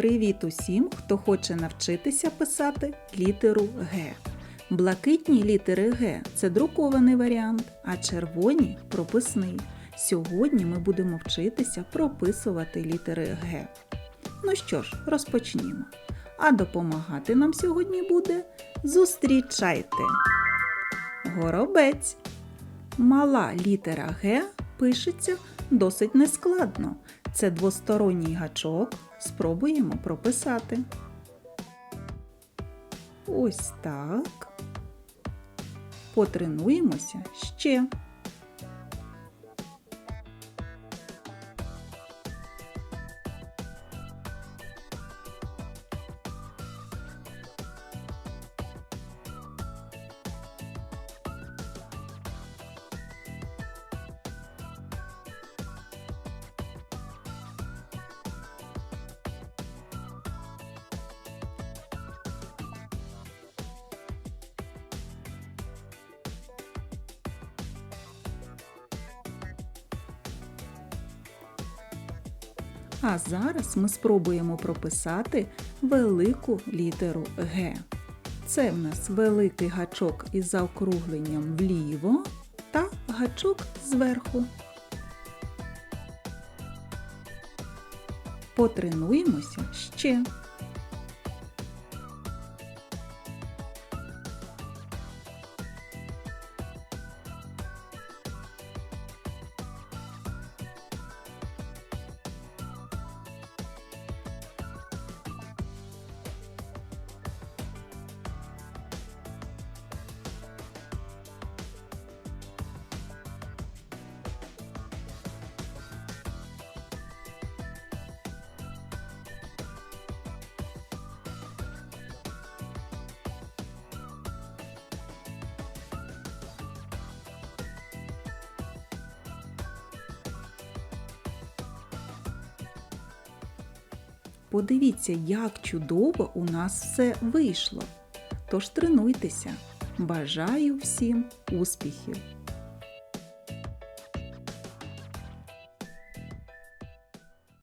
Привіт усім, хто хоче навчитися писати літеру Г. Блакитні літери Г це друкований варіант, а червоні прописний. Сьогодні ми будемо вчитися прописувати літери Г. Ну що ж, розпочнімо. А допомагати нам сьогодні буде зустрічайте. Горобець. Мала літера Г пишеться досить нескладно. Це двосторонній гачок. Спробуємо прописати. Ось так. Потренуємося ще. А зараз ми спробуємо прописати велику літеру Г. Це в нас великий гачок із заокругленням вліво та гачок зверху. Потренуємося ще. Подивіться, як чудово у нас все вийшло. Тож тренуйтеся. Бажаю всім успіхів!